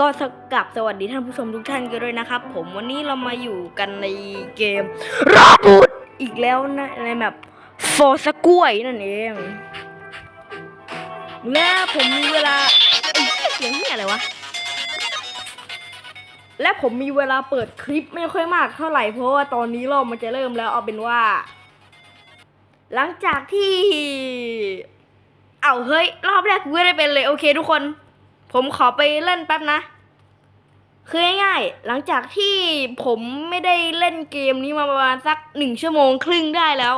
ก็สกับสวัสดีท่านผู้ชมทุกท่านกันด้วยนะครับ ผมวันนี้เรามาอยู่กันในเกมรอบูดอีกแล้วนะในแบบโฟสกล้วยนั่นเองและผมมีเวลาไอ้เสียงเหียอะไรวะและผมมีเวลาเปิดคลิปไม่ค่อยมากเท่าไหร่เพราะว่าตอนนี้เรามันจะเริ่มแล้วเอาเป็นว่า หลังจากที่ เอาเฮ้ย รอบแรกกูไม่ได้เป็นเลย โอเคทุกคน ผมขอไปเล่นแป๊บนะ คือง่ายๆ หลังจากที่ผมไม่ได้เล่นเกมนี้มาประมาณสักหนึ่งชั่วโมงครึ่งได้แล้ว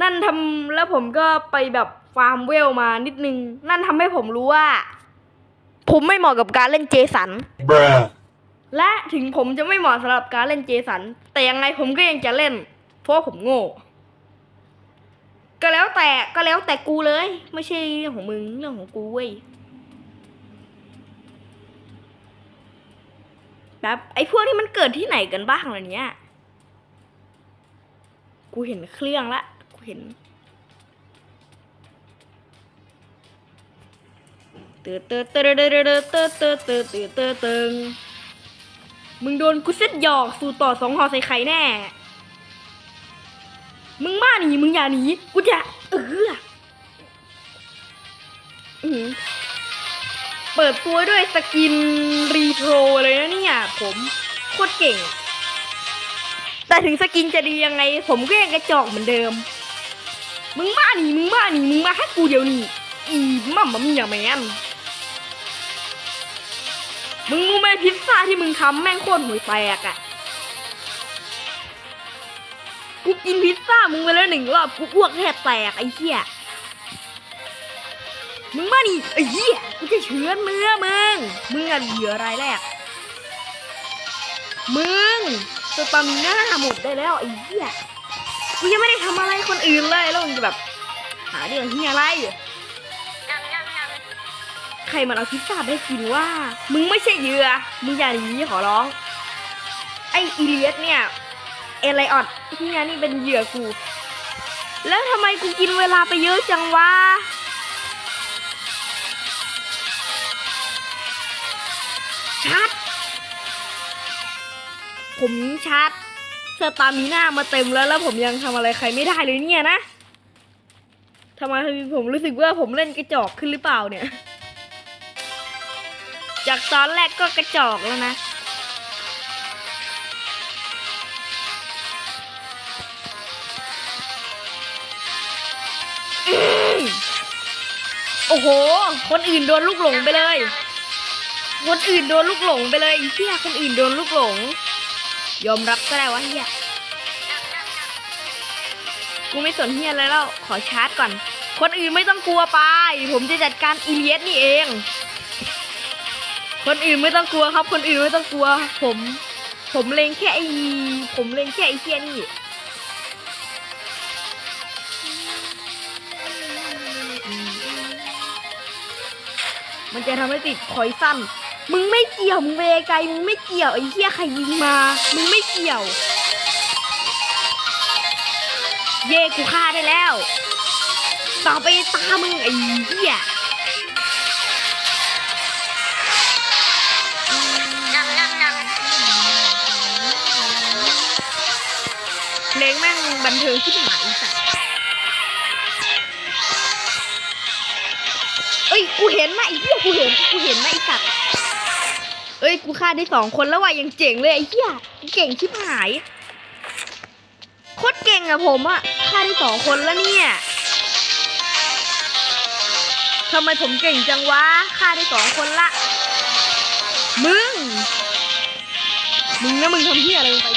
นั่นทำแล้วผมก็ไปแบบฟาร์มเวลมานิดนึง นั่นทำให้ผมรู้ว่า ผมไม่เหมาะกับการเล่นเจสัน Bruh. และถึงผมจะไม่เหมาะสำหรับการเล่นเจสัน แต่ยังไงผมก็ยังจะเล่น เพราะว่าผมโง่ ก็แล้วแต่ก็แล้วแต่กูเลย ไม่ใช่เรื่องของมึงเรื่องของกูเว้ย แบบไอ้พวกที่มันเกิดที่ไหนกันบ้างอะเนี้ยกูเห็นเครื่องละ กูเห็นเตือเตอเตอเตอเตอเตอเตอเตอเตอเตอเตอมึงโดนกูเซ็ตหยอกสู่ต่อสองหอใส่ไข่แน่ มึงมาหนีมึงอย่าหนีกูจะเอออือ เปิดตัวด้วยสกินรีโทรเลยนะเนี่ย ผมโคตรเก่ง แต่ถึงสกินจะดียังไง ผมก็ยังกระจอกเหมือนเดิม มึงมาหนีมึงมาหนีมึงมาให้กูเดี๋ยวนี้อีมั่มมามีอย่างแมนมึงรู้ไหมพิซซ่าที่มึงทำแม่งโคตรห่วยแตกอะกูกินพิซซ่ามึงไปแล้วหนึ่งรอบกูอ้วกแทบแตกไอ้เหี้ย มึงมานี่ไอ้เหี้ยกูจะเฉือนมือมึงมึงอะเหยื่อรายแรกมึงสตามิน่าหมดได้แล้วไอ้เหี้ยกูยังไม่ได้ทำอะไรคนอื่นเลยแล้วมึงจะแบบ หาเรื่องเหี้ยอะไรใครมันเอาพิซซ่าได้กินว่า มึงไม่ใช่เหยื่อมึงอย่าหนีขอร้อง ไออีเลียสเนี่ยเอไลออดที่งานนี่เป็นเหยื่อกู แล้วทำไมกูกินเวลาไปเยอะจังวะ ผมชัดสตามิน่ามาเต็มแล้วแล้วผมยังทำอะไรใครไม่ได้เลยเนี่ยนะทำไมผมรู้สึกว่าผมเล่นกระจอกขึ้นหรือเปล่าเนี่ย จากตอนแรกก็กระจอกแล้วนะโอ้โห คนอื่นโดนลูกหลงไปเลย คนอื่นโดนลูกหลงไปเลยเหี้ยคนอื่นโดนลูกหลง ยอมรับก็ได้วะเฮียกูไม่สนเฮียแล้ว ขอชาร์จก่อน คนอื่นไม่ต้องกลัวไป ผมจะจัดการอีเลียสนี่เอง คนอื่นไม่ต้องกลัวครับ คนอื่นไม่ต้องกลัว ผม ผมเลงแค่ไอ้ผมเลงแค่ไอ้เฮียนี่มันจะทำให้ติดคอยสั้น มึงไม่เกี่ยว มึงไปไกล มึงไม่เกี่ยวไอ้เหี้ยใครยิงมา มึงไม่เกี่ยว เย่กูฆ่าได้แล้ว ต่อไปตามึงไอ้เหี้ยเพลงแม่งบันเทิงที่หายสัตว์เอ้ย กูเห็นนะไอ้เหี้ยกูเห็น กูเห็นนะไอ้สัตว์ เอ้ยกูฆ่าได้สองคนแล้วว่ะยังเจ๋งเลยไอ้เหี้ยเก่งชิบหายโคตรเก่งอะผมอะฆ่าได้สองคนแล้วเนี่ยทำไมผมเก่งจังวะฆ่าได้สองคนละ มึง มึงนะมึงทำเหี้ยอะไรลงไป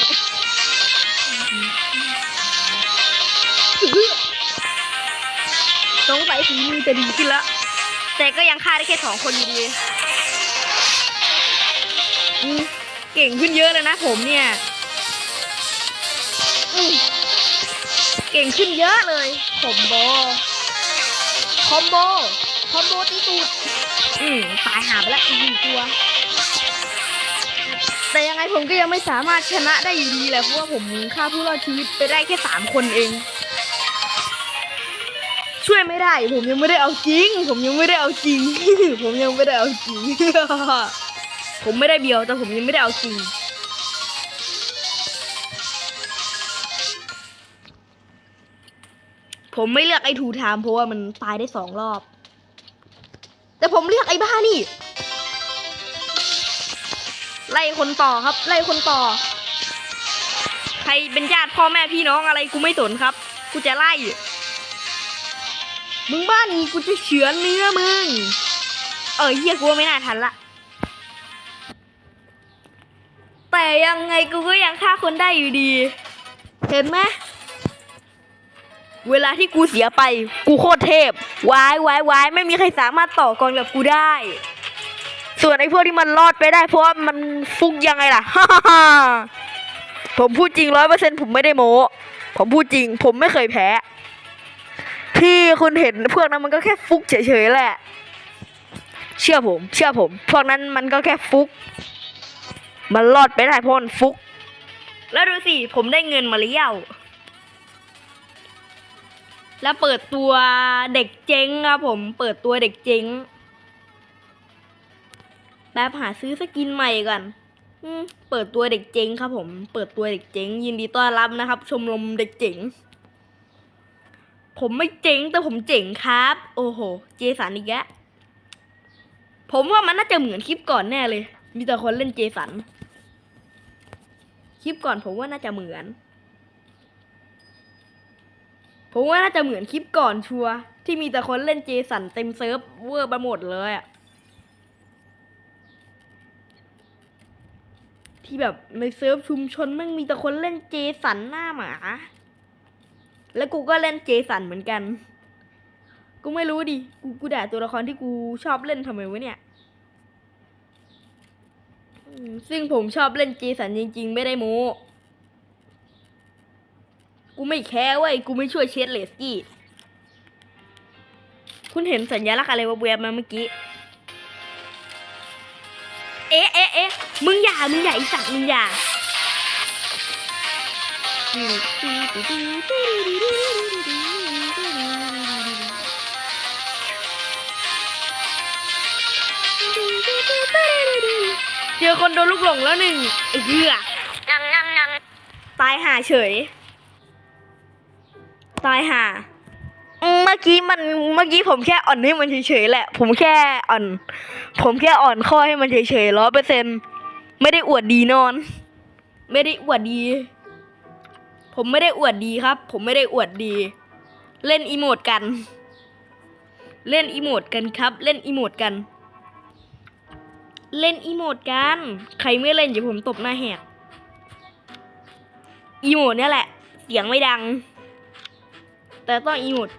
สงสัยฝีมือจะดีขึ้นล้วแต่ก็ยังฆ่าได้แค่สองคนอยู่ดี เก่งขึ้นเยอะเลยนะผมเนี่ยอืมเก่งขึ้นเยอะเลยคอมโบ คอมโบ คอมโบตีตูด อืมตายหาไปแล้วอีกหนึ่งตัว แต่ยังไงผมก็ยังไม่สามารถชนะได้อยู่ดีแหละเพราะว่าผมฆ่าผู้รอดชีวิตไปได้แค่สามคนเอง ช่วยไม่ได้ ผมยังไม่ได้เอาจริง ผมยังไม่ได้เอาจริง ผมยังไม่ได้เอาจริง ผมไม่ได้เบียวแต่ผมยังไม่ได้เอาจริงผมไม่เลือกไอ้ทูไทม์เพราะว่ามันตายได้สองรอบ แต่ผมเลือกไอ้บ้านี่ ไล่คนต่อครับ ไล่คนต่อ ใครเป็นญาติพ่อแม่พี่น้องอะไรกูไม่สนครับ กูจะไล่ มึงบ้านนี้กูจะเฉือนเนื้อมึง เออเฮียกูว่าไม่น่าทันละ แต่ยังไงกูก็ยังฆ่าคนได้อยู่ดี เห็นไหมเวลาที่กูเสียไป กูโคตรเทพวายวายวายไม่มีใครสามารถต่อกรกับกูได้ ส่วนไอ้พวกที่มันรอดไปได้ เพราะว่ามันฟุกยังไงล่ะฮ่าฮ่าผมพูดจริงร้อยเปอร์เซ็นผมไม่ได้โม้ผมพูดจริง ผมไม่เคยแพ้ ที่คุณเห็นพวกนั้นมันก็แค่ฟุกเฉยๆแหละ เชื่อผม เชื่อผม พวกนั้นมันก็แค่ฟุก มันรอดไปได้เพราะมันฟุก แล้วดูสิ ผมได้เงินมาเลี้ยว แล้วเปิดตัวเด็กเจ๊งครับผม เปิดตัวเด็กเจ๊งแบบหาซื้อสกินใหม่ก่อนอเปิดตัวเด็กเจ๊งครับผม เปิดตัวเด็กเจ๊งยินดีต้อนรับนะครับ ชมรมเด็กเจ๋ง ผมไม่เจ๋งแต่ผมเจ๋งครับ โอ้โห เจสันอีกแล้วผมว่ามันน่าจะเหมือนคลิปก่อนแน่เลย มีแต่คนเล่นเจสัน คลิปก่อนผมว่าน่าจะเหมือน ผมว่าน่าจะเหมือนคลิปก่อนชัวที่มีแต่คนเล่นเจสันเต็มเซิร์ฟเวอร์ไปหมดเลยอะที่แบบในเซิร์ฟชุมชนแม่งมีแต่คนเล่นเจสันหน้าหมา แล้วกูก็เล่นเจสันเหมือนกัน กูไม่รู้ดิ กูกูด่าตัวละครที่กูชอบเล่นทำไมวะเนี่ย ซึ่งผมชอบเล่นเจสันจริง ๆ ไม่ได้โม้กูไม่แคร์เว้ย กูไม่ช่วยเช็ดเลสกี้ คุณเห็นสัญลักษณ์อะไรแวบๆมาเมื่อกี้ เอ๊ะเอ๊ะเอ๊ะมึงอย่า มึงอย่าไอีสัตว์มึงอย่า เจอคนโดนลูกหลงแล้วหนึ่งไอ้เหี้ยตายห่าเฉย ตายห่าอืมเมื่อกี้มันเมื่อกี้ผมแค่อ่อนให้มันเฉยๆแหละ ผมแค่อ่อน ผมแค่อ่อนข้อให้มันเฉยๆร้อยเปอร์เซ็นไม่ได้อวดดีนอน ไม่ได้อวดดี ผมไม่ได้อวดดีครับ ผมไม่ได้อวดดี เล่นอีโมดกัน เล่นอีโมดกันครับ เล่นอีโมดกัน เล่นอีโมดกัน ใครไม่เล่นเดี๋ยวผมตบหน้าแหกอีโมดเนี่ยแหละ เสียงไม่ดัง แต่ต้องอีโมด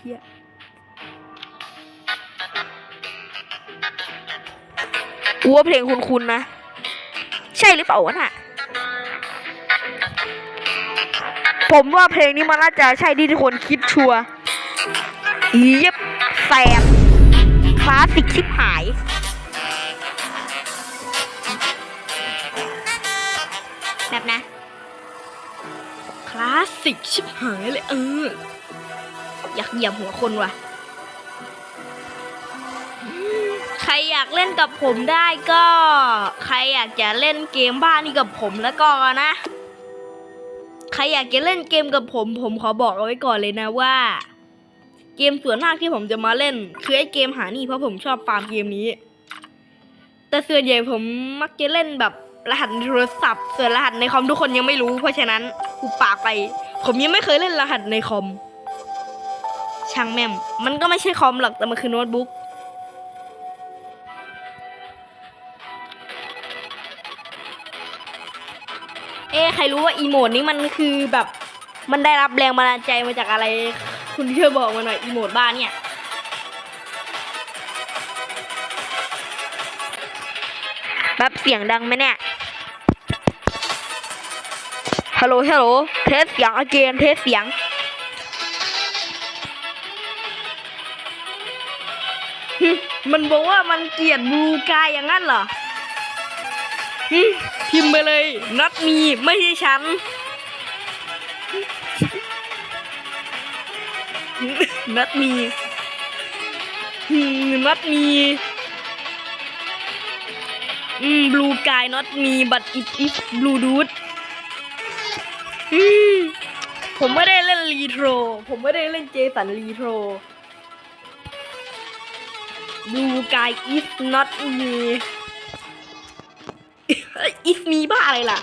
เหี้ยกูว่าเพลงคุณๆนะ ใช่หรือเปล่าวะน่ะ ผมว่าเพลงนี้มันน่าจะใช่ที่ทุกคนคิดชัวร์เย็บแสบคลาสสิกชิบหาย นะ คลาสสิกชิบหายเลยเออ อยากเหยียบหัวคนว่ะอืมใครอยากเล่นกับผมได้ก็ ใครอยากจะเล่นเกมบ้านนี่กับผมแล้วก็นะ ใครอยากจะเล่นเกมกับผม ผมขอบอกเอาไว้ก่อนเลยนะว่า เกมส่วนมากที่ผมจะมาเล่น คือไอ้เกมหานี่เพราะผมชอบฟาร์มเกมนี้ แต่ส่วนใหญ่ผมมักจะเล่นแบบ รหัสในโทรศัพท์ส่วนรหัสในคอมทุกคนยังไม่รู้ เพราะฉะนั้นกูปากไป ผมยังไม่เคยเล่นรหัสในคอม ช่างแม่ม มันก็ไม่ใช่คอมหรอกแต่มันคือโน้ตบุ๊กเอ๊ใครรู้ว่าอีโมดนี้มันคือแบบมันได้รับแรงบันดาลใจมาจากอะไร คุณช่วยบอกมาหน่อยอีโมดบ้านเนี่ยแบบเสียงดังไหมเนี่ย ฮัลโหลฮัลโหลเทสเสียงอเกนเทสเสียงมันบอกว่ามันเกลียดบลูกายอย่างนั้นเหรอพิมพ์ไปเลย นัดมีไม่ใช่ฉัน นัดมีนัดมีอืม blue guy not me but it is blue dude อืม ผมไม่ได้เล่นรีโทร ผมไม่ได้เล่นเจสันรีโทร blue guy is not me is me บ้าอะไรล่ะ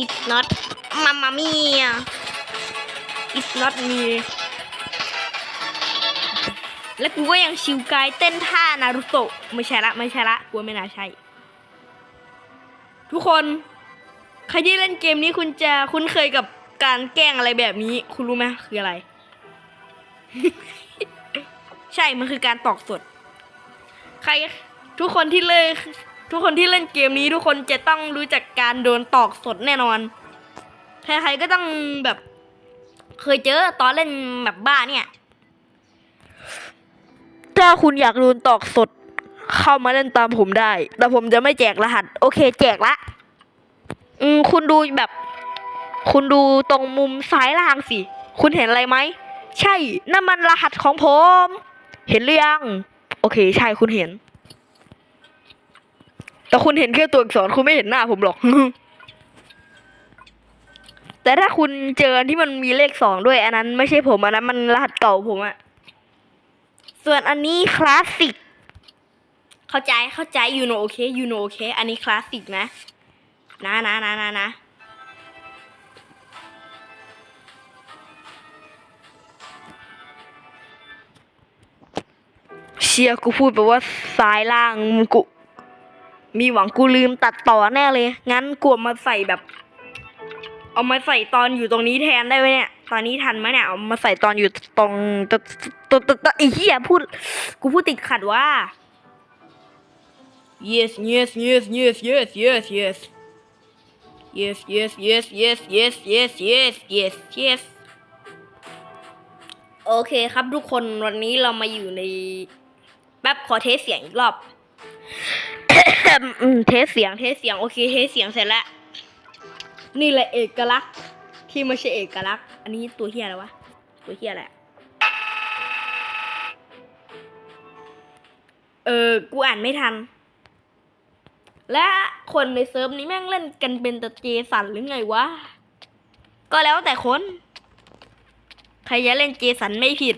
it's not mamma mia it's not me และกูก็ยังชิวกายเต้นท่านารุโตะไม่ใช่ละ ไม่ใช่ละกูไม่น่าใช่ ทุกคนใครที่เล่นเกมนี้คุณจะคุ้นเคยกับการแกล้งอะไรแบบนี้ คุณรู้ไหมคืออะไร ใช่มันคือการตอกสด ใครทุกคนที่เล่นทุกคนที่เล่นเกมนี้ ทุกคนจะต้องรู้จักการโดนตอกสดแน่นอนใครๆก็ต้องแบบ เคยเจอตอนเล่นแบบบ้าเนี่ย ถ้าคุณอยากโดนตอกสด เข้ามาเล่นตามผมได้ แต่ผมจะไม่แจกรหัส โอเค แจกละ อืมคุณดูแบบ คุณดูตรงมุมซ้ายล่างสิ คุณเห็นอะไรไหม ใช่นั่นมันรหัสของผม เห็นหรือยัง โอเค ใช่คุณเห็น แต่คุณเห็นแค่ตัวอักษรคุณไม่เห็นหน้าผมหรอก แต่ถ้าคุณเจอที่มันมีเลขสองด้วย อันนั้น ไม่ใช่ผมอันนั้นมันรหัสเก่าผมอะส่วนอันนี้คลาสสิก เข้าใจเข้าใจ you know โอเค you know โอเคอันนี้คลาสสิกนะ นะนะนะนะนะเชียร์กูพูดไปว่าซ้ายล่างกูมีหวังกูลืมตัดต่อแน่เลย งั้นกลัวมาใส่แบบ เอามาใส่ตอนอยู่ตรงนี้แทนได้ไหมเนี่ย ตอนนี้ทันไหมเนี่ย เอามาใส่ตอนอยู่ตรงตตตตตไอ้เหี้ยพูด กูพูดติดขัดว่า yes yes yes yes yes yes yes yes yes yes yes yes yes yes yes yes โอเคครับทุกคนวันนี้เรามาอยู่ในแป๊บขอเทสเสียงอีกรอบเทสเสียงเทสเสียงโอเคเทสเสียงเสร็จแล้วนี่แหละเอกลักษณ์ที่ไม่ใช่เอกลักษณ์ อันนี้ตัวเฮียอะไรวะ ตัวเฮียอะไรเออ กูอ่านไม่ทัน และคนในเซิร์ฟนี้แม่งเล่นกันเป็นต่เจสันหรือไงวะ ก็แล้วแต่คน ใครจะเล่นเจสันไม่ผิด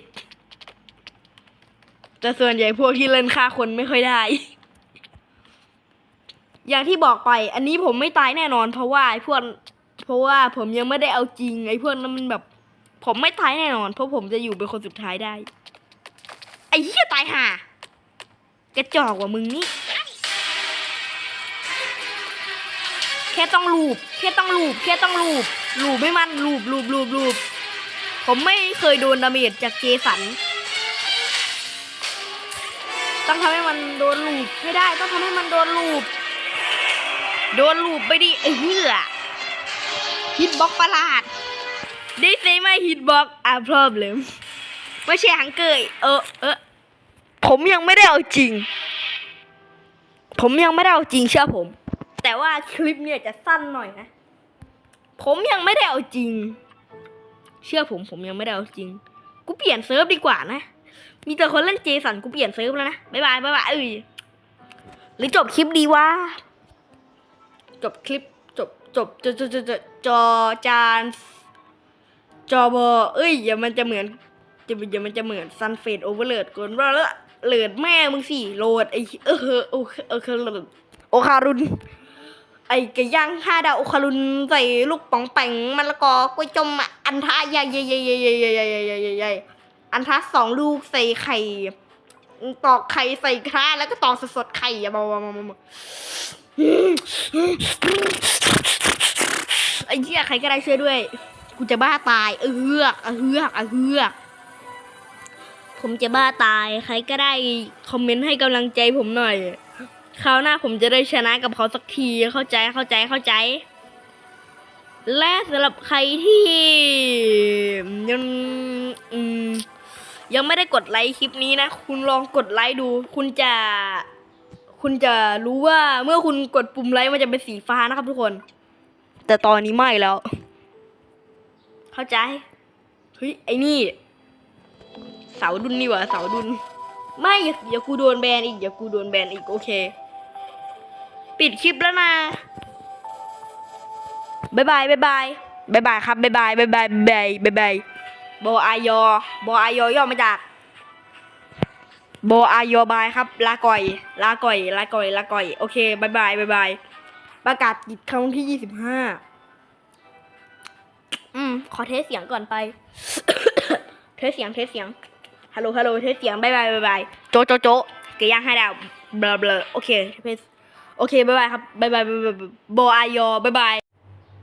แต่ส่วนใหญ่พวกที่เล่นฆ่าคนไม่ค่อยได้ อย่างที่บอกไปอันนี้ผมไม่ตายแน่นอน เพราะว่าไอ้พวกเพราะว่าผมยังไม่ได้เอาจริงไอ้พวกนั้นมันแบบ ผมไม่ตายแน่นอน เพราะผมจะอยู่เป็นคนสุดท้ายได้ ไอ้เหี้ยตายห่ากระจอกว่ามึงนี่ ค่ต้องลูบแค่ต้องลูบแค่ต้องลูบลูบไม่มันลูบลูบลูบลูบผมไม่เคยโดนดาเมจจากเจสัน ต้องทำให้มันโดนลูบให้ได้ ต้องทำให้มันโดนลูบโดนลูบไปดิไอ้เหี้ยฮิตบ็อกประหลาด ได้ใช่ไหมฮิตบ็อกอะ problem ไม่ใช่หังเกยเออเออผมยังไม่ได้เอาจริง ผมยังไม่ได้เอาจริงเชื่อผม แต่ว่าคลิปเนี่ยจะสั้นหน่อยนะ ผมยังไม่ได้เอาจริง เชื่อผมผมยังไม่ได้เอาจริง กูเปลี่ยนเซิร์ฟดีกว่านะ มีแต่คนเล่นเจสันกูเปลี่ยนเซิร์ฟแล้วนะ บ๊ายบายบ๊ายบายเอ้ยหรือจบคลิปดีวะ จบคลิปจบจบจบจบจบจบจอจานจอบอเอ้ยอย่ามันจะเหมือนจะอย่ามันจะเหมือนซันเฟดโอเวอร์เลดกนว่าละโหลดแม่มึงสิโหลดไอเออโอเคเออโหลดโอคารุน ไอ้ไก่ย่างห้าดาวคารุนใส่ลูกป๋องแปงมะละกอกล้วยจมอันทะใหญ่ใหญ่ใหญ่ใหญ่ใหญ่ใหญ่ใหญ่ใหญ่ใหญ่ใหญ่ใหญ่อันทะสองลูกใส่ไข่ ตอกไข่ใส่คราแล้วก็ตอกสดๆไข่อะมามามาอาไอ้เหี้ยใครก็ได้ช่วยด้วย กูจะบ้าตายเอื้อกเอื้อกเอื้อกผมจะบ้าตาย ใครก็ได้คอมเมนต์ให้กำลังใจผมหน่อย คราวหน้าผมจะได้ชนะกับเขาสักทีเข้าใจเข้าใจเข้าใจ และสำหรับใครที่ยังยังไม่ได้กดไลค์คลิปนี้นะ คุณลองกดไลค์ดู คุณจะ คุณจะรู้ว่าเมื่อคุณกดปุ่มไลค์มันจะเป็นสีฟ้านะครับทุกคน แต่ตอนนี้ไม่แล้ว เข้าใจเฮ้ยไอ้นี่ เสาดุนนี่หว่าเสาดุนไม่อย่าอย่ากูโดนแบนอีกอย่ากูโดนแบนอีกโอเค ปิดคลิปแล้วนะบายบายบายบายบายบายครับบายบายบายบายบายบายบายโบอายอบอายอย่อมาจากโบอายอบายครับ ลาก่อย ลาก่อย ลาก่อย ลาก่อย โอเคบายบายบายบายประกาศกิจครั้งที่ยี่สิบห้าอืม ขอเทสเสียงก่อนไป เทสเสียง เทสเสียง ฮัลโหล ฮัลโหล เทสเสียงบายบายบายบายโจโจโจเกย่างให้ดาวเบลเบลโอเคเทส โอเคบายบายครับบายบายบายบายโบอายบายบาย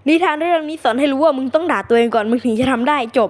นิทานเรื่องนี้สอนให้รู้ว่ามึงต้องด่าตัวเองก่อนมึงถึงจะทำได้จบ